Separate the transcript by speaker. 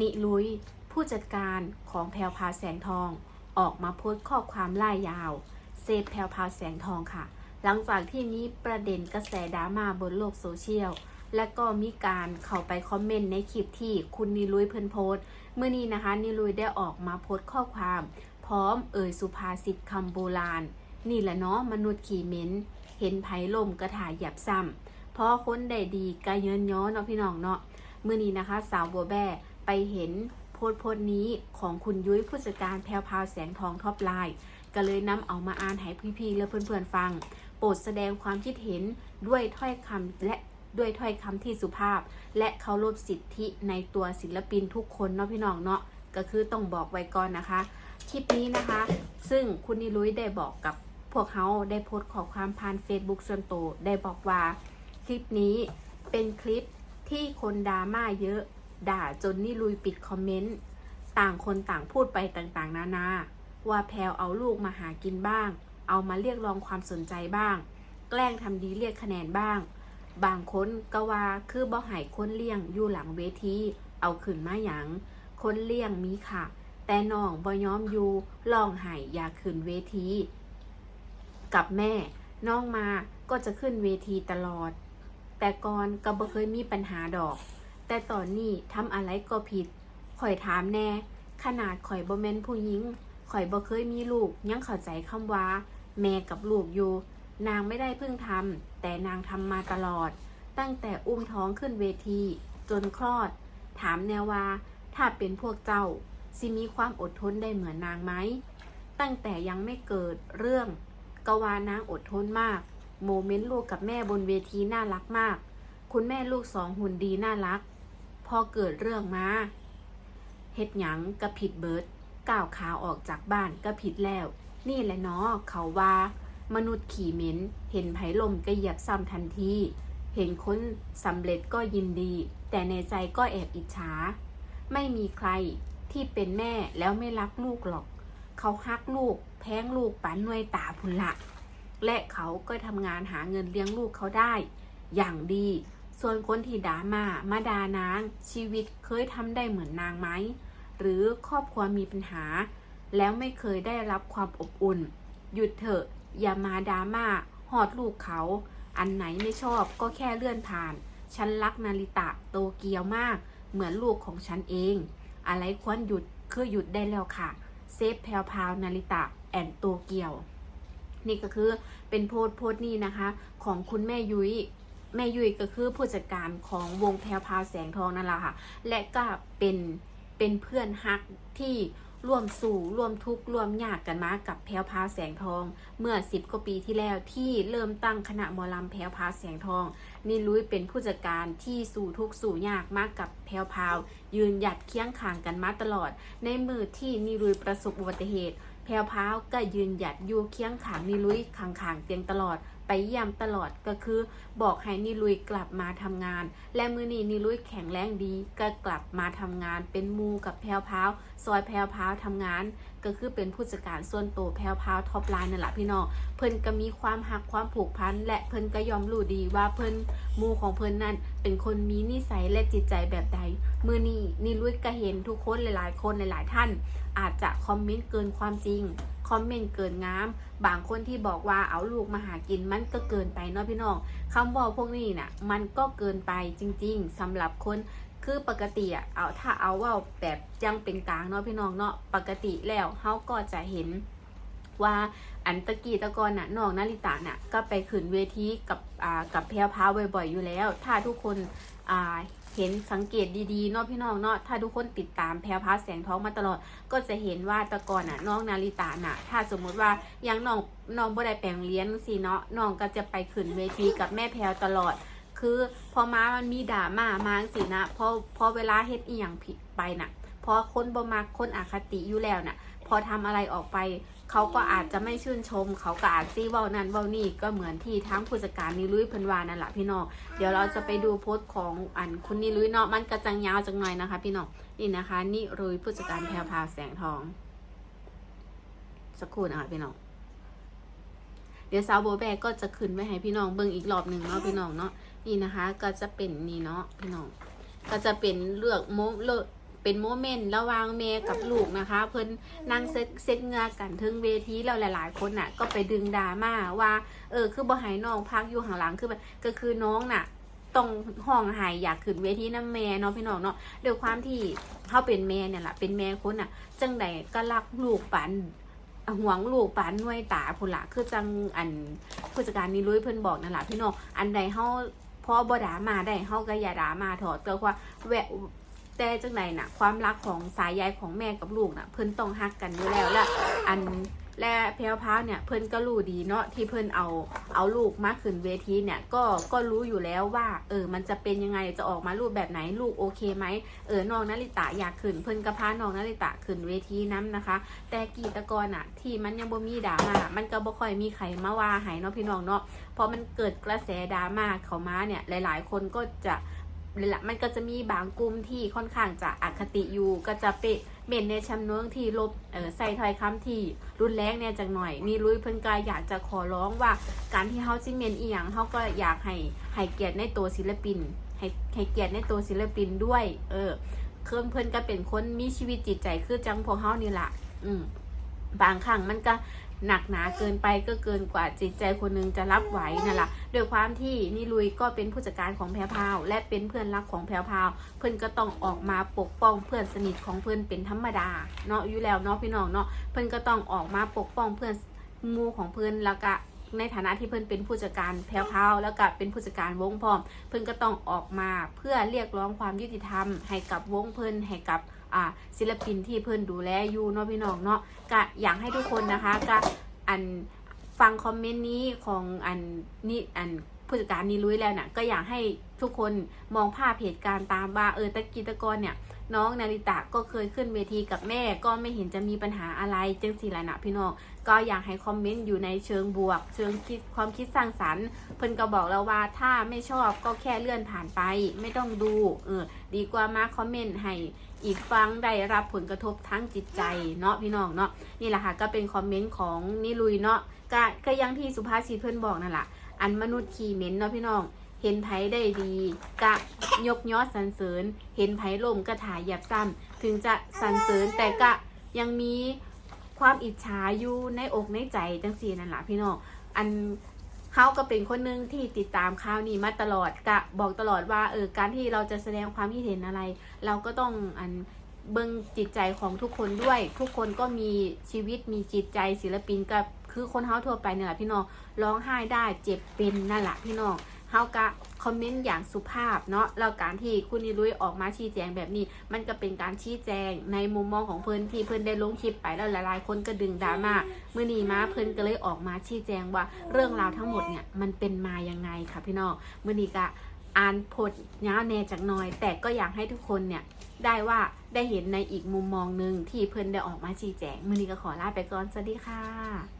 Speaker 1: นิลุย ผู้จัดการของแพรวพาแสงทอง ออกมาโพสต์ข้อความล่ายาว เซฟแพรวพาแสงทองค่ะ หลังจากที่มีประเด็นกระแสดราม่าบนโลกโซเชียล และก็มีการเข้าไปคอมเมนต์ในคลิปที่คุณนิลุยเพิ่นโพสต์เมื่อนี้นะคะนิลุยได้ออกมาโพสต์ข้อความ พร้อมเอ่ยสุภาษิตคำโบราณ นี่แหละเนาะมนุษย์ขี่เหม็นเห็นไผ่ลมกระถ่ายหยับซ้ำพราะคนใดดีกะเยินย้อเนาะพี่น้องเนาะเมื่อนี้นะคะ สาวบัวแบ่ ไปเห็นโพสต์โพสต์นี้ของคุณยุ้ยผู้จัดการแพรวพาวแสงทองท็อปไลน์ก็เลยนำเอามาอ่านให้พี่ๆและเพื่อนๆฟัง โปรดแสดงความคิดเห็นด้วยถ้อยคำและด้วยถ้อยคำที่สุภาพ และเคารพสิทธิในตัวศิลปินทุกคนเนาะพี่น้องเนาะก็คือต้องบอกไว้ก่อนนะคะ คลิปนี้นะคะ ซึ่งคุณนิลุยได้บอกกับพวกเขาได้โพสต์ขอความผ่าน Facebook ส่วนตัวได้บอกว่า คลิปนี้เป็นคลิปที่คนดราม่าเยอะ ด่าจนนิลุยปิดคอมเมนต์ ต่างคนต่างพูดไปต่างๆ นานา ว่าแพลวเอาลูกมาหากินบ้าง เอามาเรียกร้องความสนใจบ้าง แกล้งทำดีเรียกคะแนนบ้าง บางคนก็ว่าคือบ่หายคนเลี้ยงอยู่หลังเวทีเอาขึ้นมาหยัง คนเลี้ยงมีค่ะ แต่น้องบ่ยอมอยู่ลองไห้อยาขึ้นเวทีกับแม่น้องมาก็จะขึ้นเวทีตลอด แต่ก่อนก็บ่เคยมีปัญหาดอก แต่ตอนนี้ทำอะไรก็ผิด ข่อยถามแน่ ขนาดข่อยบ่แม่นผู้หญิง ข่อยบ่เคยมีลูก ยังเข้าใจคำว่า แม่กับลูกอยู่ นางไม่ได้เพิ่งทำแต่นางทำมาตลอด ตั้งแต่อุ้มท้องขึ้นเวที จนคลอด ถามแนวว่า ถ้าเป็นพวกเจ้าสิมีความอดทนได้เหมือนนางไหม ตั้งแต่ยังไม่เกิดเรื่อง กวานางอดทนมาก โมเมนต์ลูกกับแม่บนเวทีน่ารักมาก คุณแม่ลูกสองหุ่นดีน่ารัก พอเกิดเรื่องมาเฮ็ดหยังก็ผิดเบิดก้าวขาออกจากบ้านก็ผิดแล้ว นี่แหละเนาะเขาว่า มนุษย์ขี่เหม็น เห็นไผ่ลมก็เหยียบซ้ำทันที เห็นคนสำเร็จก็ยินดี แต่ในใจก็แอบอิจฉา ไม่มีใครที่เป็นแม่แล้วไม่รักลูกหรอก เขาฮักลูก แพงลูกปันหน่วยตาพุนละ และเขาก็ทำงานหาเงินเลี้ยงลูกเขาได้ อย่างดี ส่วนคนที่ด่ามามาด่านาง ชีวิตเคยทำได้เหมือนนางไหม หรือครอบครัวมีปัญหา แล้วไม่เคยได้รับความอบอุ่น หยุดเถอะ อย่ามาดราม่าหอดลูกเขา อันไหนไม่ชอบก็แค่เลื่อนผ่าน ฉันรักนาริตะโตเกียวมาก เหมือนลูกของฉันเอง อะไรควรหยุดคือหยุดได้แล้วค่ะ เซฟแพลวพาวนาริตะแอนโตเกียว นี่ก็คือเป็นโพสต์โพสต์นี้นะคะ ของคุณแม่ยุย้ย แม่ยุ้ยก็คือผู้จัดการของวงแพลวพาแสงทองนั่นแหละค่ะ และก็เป็นเป็นเพื่อนฮักที่ร่วมสู่ร่วมทุกข์ร่วมยากกันมากับแพลวพาแสงทอง เมื่อ10กว่าปีที่แล้วที่เริ่มตั้งคณะมอลำแพลวพาแสงทองนี่ลุยเป็นผู้จัดการที่สู่ทุกข์สู่ยากมากกับแพลวพาว ยืนหยัดเคียงข้างกันมาตลอด ในมือที่นิรุยประสบอุบัติเหตุแพรวพาวก็ยืนหยัดอยู่เคียงข้างนิลุยข้างๆเตียงตลอด ไปเยี่ยมตลอดก็คือบอกให้นิลุยกลับมาทำงาน และมือนี้นิลุยแข็งแรงดีก็กลับมาทำงานเป็นมูกับแพรวพาวซอยแพรวพาวทำงาน ก็คือเป็นผู้จัดการส่วนตัวแพรวพาวท็อปไลน์นั่นแหละพี่น้องเพิ่นก็มีความหักความผูกพันและเพิ่นก็ยอมรู้ดีว่าเพิ่นมูของเพิ่นนั่นเป็นคนมีนิสัยและจิตใจแบบใด มือนี้นิลุยก็เห็นทุกคนหลายๆ คนหลายๆท่าน อาจจะคอมเมนต์เกินความจริงคอมเมนต์เกินงาม บางคนที่บอกว่าเอาลูกมาหากินมันก็เกินไปเนาะพี่น้องคำบอกพวกนี้น่ะมันก็เกินไปจริง ๆสำหรับคนคือปกติอะเอาถ้าเอาว่าแบบยังเป็นกลางเนาะพี่น้องเนาะปกติแล้วเขาก็จะเห็นว่าอันตะกี้ตะกอนน่ะน้องนาริตะน่ะก็ไปขึ้นเวทีกับอ่ากับแพรวพาวบ่อยๆอยู่แล้ว ถ้าทุกคนอ่าเห็นสังเกตดีๆเนาะพี่น้องเนาะถ้าทุกคนติดตามแพรวพาแสงท้องมาตลอด ก็จะเห็นว่าตะกอนน่ะน้องนาริตะน่ะ ถ้าสมมุติว่ายังน้องน้องบ่ได้แปลงเลี้ยงสิเนาะน้องก็จะไปขึ้นเวทีกับแม่แพรวตลอด คือพอมามันมีด่ามามาสินะพอพอเวลาเฮ็ดอีหยังผิดไปน่ะพอคนบ่มักคนอคติอยู่แล้วน่ะ พอทำอะไรออกไป เขาก็อาจจะไม่ชื่นชม เขาก็อาจซีว้านั่นว้านี่ก็เหมือนที่ทั้งผู้จัดการนิลุยเพันวานั่นแหละพี่น้องเดี๋ยวเราจะไปดูโพสต์ของอันคุณนิลุยเนาะมันกระจังยาวจังหน่อยนะคะ พี่น้องนี่นะคะนิรุยผู้จัดการแพรวพาแสงทอง สักครู่นะคะพี่น้องเดี๋ยวสาวโบแบกก็จะขึ้นไว้ให้พี่น้องเบิ่งอีกรอบหนึ่งเนาะพี่น้องเนาะนี่นะคะ ก็จะเป็นนี่เนาะพี่น้องก็จะเป็นเลือกโมเลือก เป็นโมเมนต์ระหว่างแม่กับลูกนะคะ เพิ่นนั่งเซ็ตเซ็ตเงากันถึงเวทีแล้วหลาย ๆ คนน่ะ ก็ไปดึงดราม่าว่า เออ คือบ่ให้น้องพักอยู่ข้างหลังคือแบบก็คือน้องน่ะต้องห้องไห้อยากขึ้นเวทีน้ำแม่เนาะพี่น้องเนาะด้วยความที่เขาเป็นแม่เนี่ยแหละเป็นแม่คนน่ะ จังใดก็รักลูกปันห่วงลูกปันน่วยตาพุ่นละคือจังอันผู้จัดการนี่ลุยเพิ่นบอกนั่นแหละพี่น้องอันใดเฮาพอบ่ดามาได้เฮาก็อย่าดามาถอะแต่ว่าแว แต่จังใดน่ะความรักของสายใยของแม่กับลูกน่ะ เพิ่นต้องฮักกันอยู่แล้วและอันและแพรวพาวเนี่ยเพิ่นก็รู้ดีเนาะที่เพิ่นเอาเอาลูกมาขึ้นเวทีเนี่ยก็ก็รู้อยู่แล้วว่า เออมันจะเป็นยังไงจะออกมารูปแบบไหนลูกโอเคไหมเออน้องนาริตะอยากขึ้นเพิ่นก็พาน้องนาริตะขึ้นเวทีน้ำนะคะ แต่กีตกรอะที่มันยังบ่มีดราม่ามันก็บ่ค่อยมีใครมาว่าหายเนาะพี่น้องเนาะพอมันเกิดกระแสดราม่าเข้ามาเนี่ยหลาย ๆ คนก็จะ เลยละมันก็จะมีบางกลุ่มที่ค่อนข้างจะอคติอยู่ก็จะเปะเม่นในชำเนืองที่ลบเออใส่ถ้อยคำที่รุนแรงเนี่ยจังหน่อย นี่ลุยเพิ่นก็อยากจะขอร้องว่าการที่เฮาซิเมนอีหยังเฮาก็อยากให้ให้เกียรติในตัวศิลปิน ให้ให้เกียรติในตัวศิลปินด้วย เออเพิ่นเพิ่นก็เป็นคนมีชีวิตจิตใจคือจังพวกเฮานี่ล่ะอืมบางครั้งมันก็ หนักหนาเกินไปก็เกินกว่าจิตใจคนหนึงจะรับไหวนั่นแหละด้วยความที่นี่ลุยก็เป็นผู้จัดการของแพรวพาว และเป็นเพื่อนรักของแพรวพาว เพื่อนก็ต้องออกมาปกป้องเพื่อนสนิทของเพื่อนเป็นธรรมดาเนาะอยู่แล้วเนาะพี่น้องเนาะเพื่อนก็ต้องออกมาปกป้องเพื่อนมูของเพื่อนแล้วก็ในฐานะที่เพื่อนเป็นผู้จัดการแพรวพาวแล้วก็เป็นผู้จัดการวงพร้อม เพื่อนก็ต้องออกมาเพื่อเรียกร้องความยุติธรรม ให้กับวงเพื่อนให้กับ ศิลปินที่เพื่อนดูแลอยู่เนาะพี่น้องเนาะก็อยากให้ทุกคนนะคะก็อันฟังคอมเมนต์นี้ของอันนี่อันผู้จัดการนีลุยแล้วน่ะก็อยากให้ทุกคนมองภาพเหตุการณ์ตามว่าเออตะกี้ตะกอนเนี่ย น้องนาริตะก็เคยขึ้นเวทีกับแม่ ก็ไม่เห็นจะมีปัญหาอะไรจังสีละนะพี่น้องก็อยากให้คอมเมนต์อยู่ในเชิงบวก เชิงคิดความคิดสร้างสรรค์ เพิ่นก็บอกแล้วว่าถ้าไม่ชอบก็แค่เลื่อนผ่านไป ไม่ต้องดูเออดีกว่ามาคอมเมนต์ให้ อีกฟังได้รับผลกระทบทั้งจิตใจเนาะพี่น้องเนาะนี่แหละค่ะก็เป็นคอมเมนต์ของนิลุยเนาะก็ก็อยังที่สุภาษิตเพิ่อนบอกนั่นแหละอันมนุษย์ขี่เหม็นเนาะพี่น้อง เห็นไผได้ดีกะยกยอดสรรเสริญ เห็นไผล่มกระถ่ายหยับซ้ำถึงจะสรรเสริญแต่กะยังมีความอิจฉาอยู่ในอกในใจจังสีนั่นแหละพี่น้องอัน เขาก็เป็นคนหนึ่งที่ติดตามข่าวนี้มาตลอดกะบอกตลอดว่าเออการที่เราจะแสดงความคิดเห็นอะไร เราก็ต้องอันเบิ้งจิตใจของทุกคนด้วย ทุกคนก็มีชีวิตมีจิตใจศิลปินกับคือคนเฮาทั่วไปเนี่ยแหละพี่น้องร้องไห้ได้เจ็บเป็นนั่นแหละพี่น้อง เฮากะคอมเมนต์อย่างสุภาพเนาะแล้วการที่คุณนิรุยออกมาชี้แจงแบบนี้ มันก็เป็นการชี้แจงในมุมมองของเพิ่อนที่เพิ่อนได้ลงคลิปไปแล้วหลายๆ คนก็ดึงดราม่าเมื่อนี้มาเพิ่อนก็เลยออกมาชี้แจงว่าเรื่องราวทั้งหมดเนี่ยมันเป็นมายังไงค่ะพี่น้องเมื่อนี้ก็อ่านผลย้าแน่จากน้อย แต่ก็อยากให้ทุกคนเนี่ยได้ว่าได้เห็นในอีกมุมมองหนึ่งที่เพิ่อนได้ออกมาชี้แจงเมื่อนี้ก็ขอลาไปก่อนสวัสดีค่ะ